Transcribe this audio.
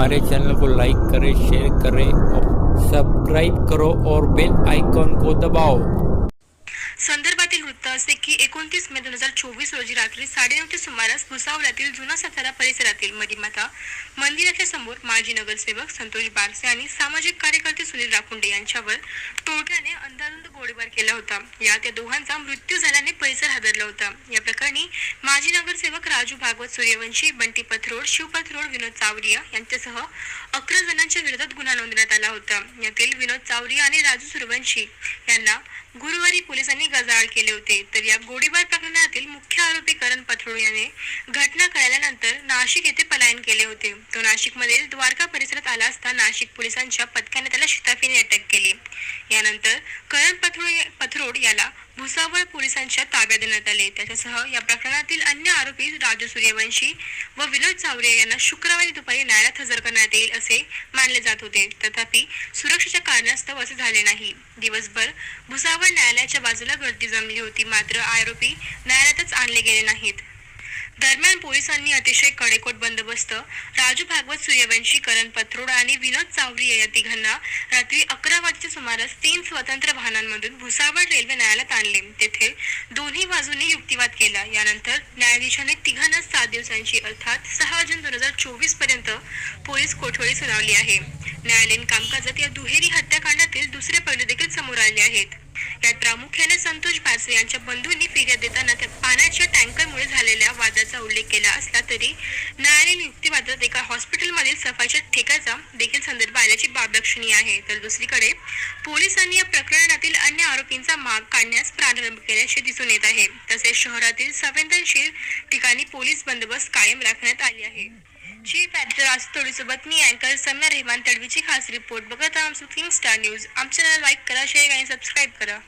हमारे चैनल को लाइक करें शेयर करें और सब्सक्राइब करो और बेल आइकॉन को दबाओ। संदर्भातील वृत्त असे की एकोणतीस मे दोन हजार चोवीस रोजी रात्री साडेनऊच्या सुमारास भुसावळातील जुना सातारा परिसरातील मरीमाता मंदिराच्या समोर माजी नगरसेवक संतोष बारसे आणि सामाजिक कार्यकर्ते सुनील राखुंडे यांच्यावर टोळक्याने अंधारुंद गोळीबार केला होता. यात या दोघांचा मृत्यू झाल्याने परिसर हादरला होता. या प्रकरणी माजी नगरसेवक राजू भागवत सूर्यवंशी बंटी पथरोड शिव पथरोड विनोद चावरिया यांच्यासह अकरा जणांच्या विरोधात गुन्हा नोंदवण्यात आला होता. यातील विनोद चावरिया आणि राजू सूर्यवंशी यांना गुरुवारी पोलिसांनी गजाआड केले होते. तर या गोळीबार प्रकरणातील मुख्य आरोपी करण पथरोड याने घटना कळल्यानंतर नाशिक येथे पलायन केले होते. तो नाशिकमधील द्वारका परिसरात आला असता नाशिक पोलिसांच्या पथकाने त्याला शिताफीने अटक केली. यानंतर करण पथरोड पथरोड याला भुसावळ पोलिसांच्या ताब्यात देण्यात आले. त्याच्यासह या प्रकरणातील अन्य आरोपी राजू सूर्यवंशी व विनोद चावरे यांना शुक्रवारी दुपारी न्यायालयात हजर करण्यात येईल असे मानले जात होते. तथापि सुरक्षेच्या कारणास्तव असे झाले नाही. दिवसभर भुसावळ न्यायालयाच्या बाजूला गर्दी जमली होती. मात्र आरोपी न्यायालयातच आणले गेले नाहीत. दरम्यान पोलिसांनी अतिशय कडेकोट बंदोबस्त राजू भागवत सूर्यवंशी करण पथरोड आणि विनोद चावरिया या तिघांना रात्री अकरा वाजच्या सुमारास तीन स्वतंत्र वाहनांमधून भुसावळ रेल्वे न्यायालयात आणले. तेथे दोन्ही बाजूंनी युक्तिवाद केला. यानंतर न्यायाधीशाने तिघांना सात दिवसांची अर्थात सहा जून दोन हजार चोवीसपर्यंत पोलीस कोठडी सुनावली आहे. न्यायालयीन कामकाजात या दुहेरी हत्याकांडातील दुसरे पैलू देखील समोर आले आहेत. यात प्रामुख्याने संतोष बारसे यांच्या बंधूंनी फिर्याद देताना त्या पाण्याच्या टँकरमुळे झालेल्या वादाचा उल्लेख केला असला तरी न्यायालयीन युक्तिवादात एका हॉस्पिटलमधील सफाईच्या ठेक्याचा देखील संदर्भ आल्याची बाब लक्षणीय आहे. तर दुसरीकडे पोलिसांनी या प्रकरणातील अन्य आरोपींचा माग काढण्यास प्रारंभ केल्याचे दिसून येत आहे. तसेच शहरातील संवेदनशील ठिकाणी पोलीस बंदोबस्त कायम राखण्यात आली आहे. चीफ ॲडिटर आसतोडीसोबत मी अँकर सम्या रेहमान तडवीची खास रिपोर्ट बघत आहात किंग स्टार न्यूज आमच्या चॅनल लाईक करा शेअर आणि सबस्क्राईब करा.